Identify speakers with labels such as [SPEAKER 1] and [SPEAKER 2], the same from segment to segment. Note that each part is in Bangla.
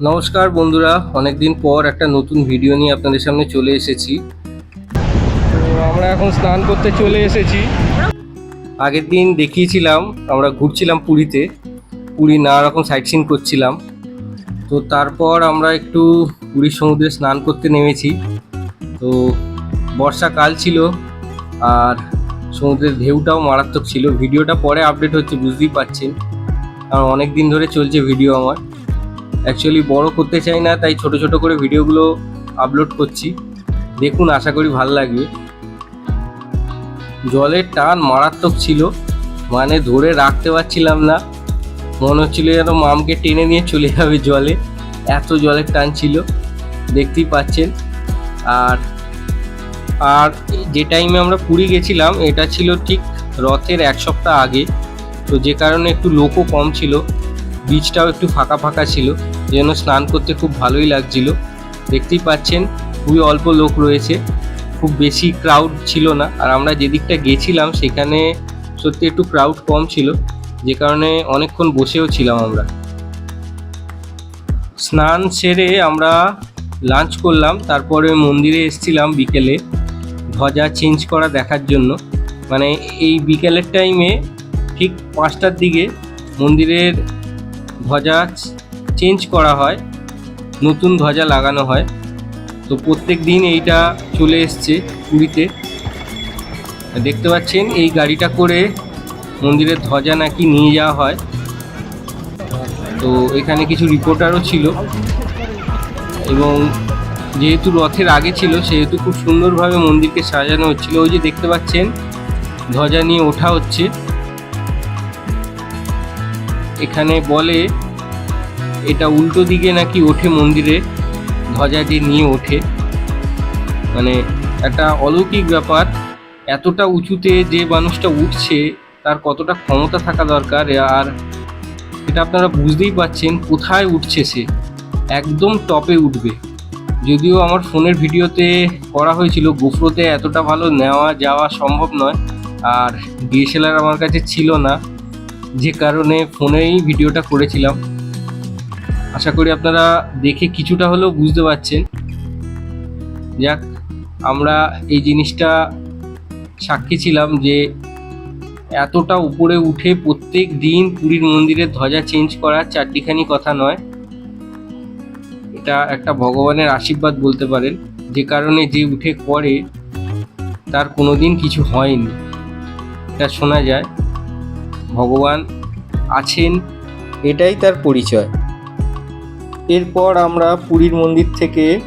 [SPEAKER 1] নমস্কার বন্ধুরা, অনেকদিন পর একটা নতুন ভিডিও নিয়ে আপনাদের সামনে চলে এসেছি। তো আমরা এখন স্নান করতে চলে এসেছি। আগের দিন দেখিয়েছিলাম, আমরা ঘুরছিলাম পুরীতে। পুরী নানা রকম সাইট সিন করছিলাম। তো তারপর আমরা একটু পুরীর সমুদ্রে স্নান করতে নেমেছি। তো বর্ষাকাল ছিল, আর সমুদ্রের ঢেউটাও মারাত্মক ছিল। ভিডিওটা পরে আপডেট হচ্ছে, বুঝতেই পারছেন। কারণ অনেক দিন ধরে চলছে ভিডিও আমার। অ্যাকচুয়ালি বড় করতে চাই না, তাই ছোট ছোট করে ভিডিওগুলো আপলোড করছি। দেখুন, আশা করি ভালো লাগবে। জলের টান মারাত্মক ছিল মানে ধরে রাখতে পারছিলাম না। মনে হচ্ছিল যেন মামকে টেনে নিয়ে চলে যাবে জলে। এত জলের টান ছিল, দেখতেই পাচ্ছেন। আর আর যে টাইমে আমরা পুরী গেছিলাম, এটা ছিল ঠিক রথের এক সপ্তাহ আগে। তো যে কারণে একটু লোকও কম ছিল বীজটাও একটু ফাঁকা ফাঁকা ছিল। যেন স্নান করতে খুব ভালোই লাগছিল। দেখতেই পাচ্ছেন, খুবই অল্প লোক রয়েছে, খুব বেশি ক্রাউড ছিল না। আর আমরা যেদিকটা গেছিলাম, সেখানে সত্যি একটু ক্রাউড কম ছিল, যে কারণে অনেকক্ষণ বসেও ছিলাম আমরা। স্নান সেরে আমরা লাঞ্চ করলাম, তারপরে মন্দিরে এসেছিলাম বিকেলে, ধ্বজা চেঞ্জ করা দেখার জন্য। মানে এই বিকেলের টাইমে ঠিক পাঁচটার দিকে মন্দিরের ধ্বজা চেঞ্জ করা হয়, নতুন ধ্বজা লাগানো হয়। তো প্রত্যেক দিন এইটা চলে এসছে পুরীতে। দেখতে পাচ্ছেন, এই গাড়িটা করে মন্দিরের ধ্বজা নাকি নিয়ে যাওয়া হয়। তো এখানে কিছু রিপোর্টারও ছিল। এবং যেহেতু রথের আগে ছিল, সেহেতু খুব সুন্দরভাবে মন্দিরকে সাজানো হচ্ছিল। ওই যে দেখতে পাচ্ছেন, ধ্বজা নিয়ে ওঠা হচ্ছে। এখানে বলে এটা উল্টো দিকে নাকি ওঠে মন্দিরে ধ্বজা যে নিয়ে ওঠে। মানে একটা অলৌকিক ব্যাপার, এতটা উঁচুতে যে মানুষটা উঠছে, তার কতটা ক্ষমতা থাকা দরকার আর এটা আপনারা বুঝতেই পাচ্ছেন কোথায় উঠছে সে। একদম টপে উঠবে। যদিও আমার ফোনের ভিডিওতে করা হয়েছিল, গোফরোতে এতটা ভালো নেওয়া যাওয়া সম্ভব নয়, আর ডিএসএলআর আমার কাছে ছিল না, যে কারণে ফোনেই ভিডিওটা করেছিলাম। আশা করি আপনারা দেখে কিছুটা হলেও বুঝতে পারছেন। যাক, আমরা এই জিনিসটা সাক্ষী ছিলাম যে এতটা উপরে উঠে প্রত্যেক দিন পুরীর মন্দিরের ধ্বজা চেঞ্জ করা চারটিখানি কথা নয়। এটা একটা ভগবানের আশীর্বাদ বলতে পারেন। যে কারণে যে উঠে করে তার কোনোদিন কিছু হয়নি। এটা শোনা যায়। ভগবান আছেন। এটাই তার পরিচয়। এরপর আমরা পুরীর মন্দির থেকে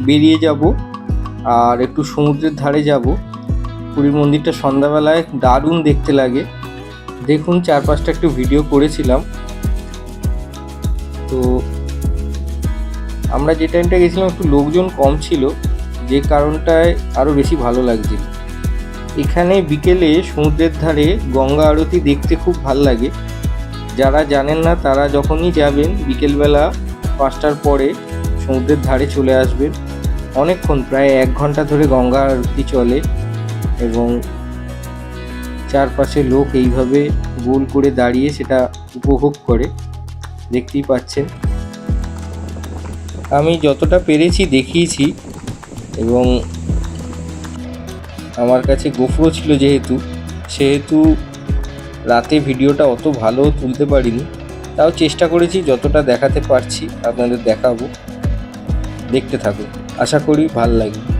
[SPEAKER 1] বেরিয়ে যাব আর একটু সমুদ্রের ধারে যাব। পুরীর মন্দিরটা সন্ধ্যাবেলায় দারুণ দেখতে লাগে। দেখুন চার পাঁচটা একটু ভিডিও করেছিলাম। তো আমরা যে টাইমটা গেছিলাম, একটু লোকজন কম ছিল, যে কারণটায় আরও বেশি ভালো লাগছিল এখানে বিকেলে সমুদ্রের ধারে গঙ্গা আরতি দেখতে খুব ভালো লাগে। যারা জানেন না, তারা যখনই যাবেন, বিকেলবেলা পাঁচটার পরে সমুদ্রের ধারে চলে আসবেন অনেকক্ষণ, প্রায় এক ঘণ্টা ধরে গঙ্গা আরতি চলে এবং চারপাশে লোক এইভাবে গোল করে দাঁড়িয়ে সেটা উপভোগ করে। দেখতেই পাচ্ছেন। আমি যতটা পেরেছি দেখিয়েছি এবং আমার কাছে গোফরো ছিল যেহেতু, সেহেতু রাতে ভিডিওটা অত ভালো তুলতে পারিনি। তাও চেষ্টা করেছি যতটা দেখাতে পারছি আপনাদের দেখাবো। দেখতে থাকুন। আশা করি ভালো লাগবে।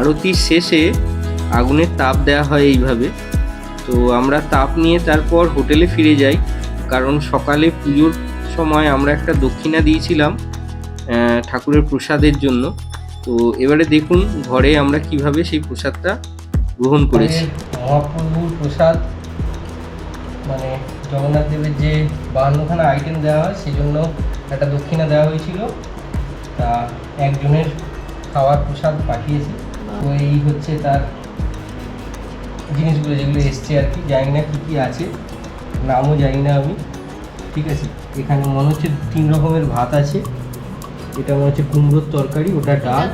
[SPEAKER 1] আরতির শেষে আগুনের তাপ দেওয়া হয় এইভাবে। তো আমরা তাপ নিয়ে তারপর হোটেলে ফিরে যাই, কারণ সকালে পুজোর সময় আমরা একটা দক্ষিণা দিয়েছিলাম ঠাকুরের প্রসাদের জন্য। তো এবারে দেখুন ঘরে আমরা কীভাবে সেই প্রসাদটা গ্রহণ করেছি। মহাপ্রভুর প্রসাদ মানে জগন্নাথ দেবের যে বাহান্নখানা আইটেম দেওয়া হয়, সেই জন্য একটা দক্ষিণা দেওয়া হয়েছিল। তা একজনের খাওয়ার প্রসাদ পাঠিয়েছে। তো এই হচ্ছে তার জিনিসগুলো যেগুলো এসছে আর কি। জানি না কী কী আছে। নামও জানি না আমি। ঠিক আছে? এখানে মনে হচ্ছে তিন রকমের ভাত আছে। এটা মনে হচ্ছে কুমড়োর তরকারি ওটা ডাল।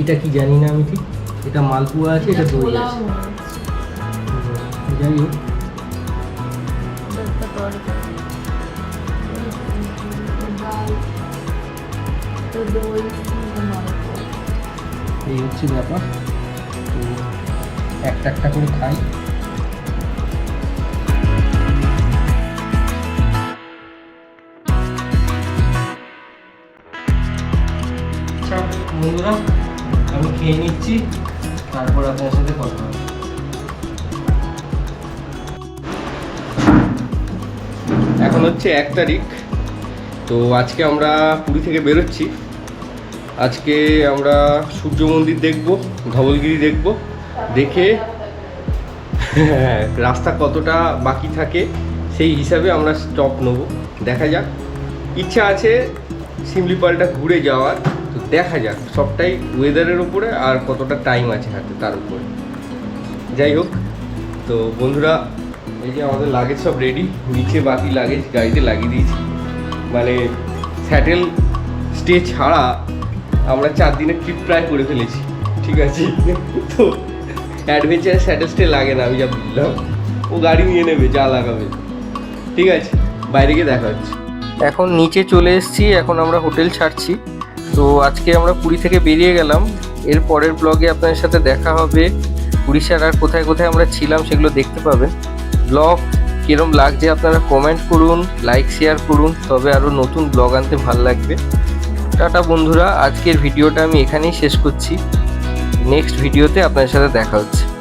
[SPEAKER 2] এটা
[SPEAKER 1] কি জানি না আমি ঠিক। এটা মালপুয়া আছে এটা দই আছে। যাই হোক।
[SPEAKER 2] দই।
[SPEAKER 1] এই হচ্ছে ব্যাপার। তো একটা একটা করে খাই। আচ্ছা, বন্ধুরা আমি খেয়ে নিচ্ছি। তারপর আপনার সাথে কথা হবে। এখন হচ্ছে এক তারিখ। তো আজকে আমরা পুরী থেকে বেরোচ্ছি। আজকে আমরা সূর্য মন্দির দেখব, ধবলগিরি দেখব, দেখে রাস্তা কতটা বাকি থাকে সেই হিসাবে আমরা স্টপ নেব। দেখা যাক। ইচ্ছা আছে শিমলিপালটা ঘুরে যাওয়ার, তো দেখা যাক সবটাই ওয়েদারের উপরে আর কতটা টাইম আছে হাতে তার উপরে। যাই হোক, তো বন্ধুরা, এই যে আমাদের লাগেজ সব রেডি নিচে বাকি লাগেজ গাড়িতে লাগিয়ে দিয়েছি। মানে স্যাটেল স্টে ছাড়া আমরা চার দিনের ট্রিপ প্রায় করে ফেলেছি, ঠিক আছে? তো অ্যাডভেঞ্চার স্যাটেল স্টে লাগে না, আমি যা বুঝলাম ও গাড়ি নিয়ে নেবে, যা লাগাবে। ঠিক আছে? বাইরে গিয়ে দেখা হচ্ছে। এখন নিচে চলে এসেছি, এখন আমরা হোটেল ছাড়ছি। তো আজকে আমরা পুরী থেকে বেরিয়ে গেলাম। এর পরের ব্লগে আপনাদের সাথে দেখা হবে। উড়িষ্যার আর কোথায় কোথায় আমরা ছিলাম সেগুলো দেখতে পাবেন। ব্লগ কিরম লাগছে আপনারা কমেন্ট করুন লাইক শেয়ার করুন। তবে আরও নতুন ব্লগ আনতে ভালো লাগবে। টাটা বন্ধুরা আজকের ভিডিওটা আমি এখানেই শেষ করছি। নেক্সট ভিডিওতে আপনার সাথে দেখা হচ্ছে।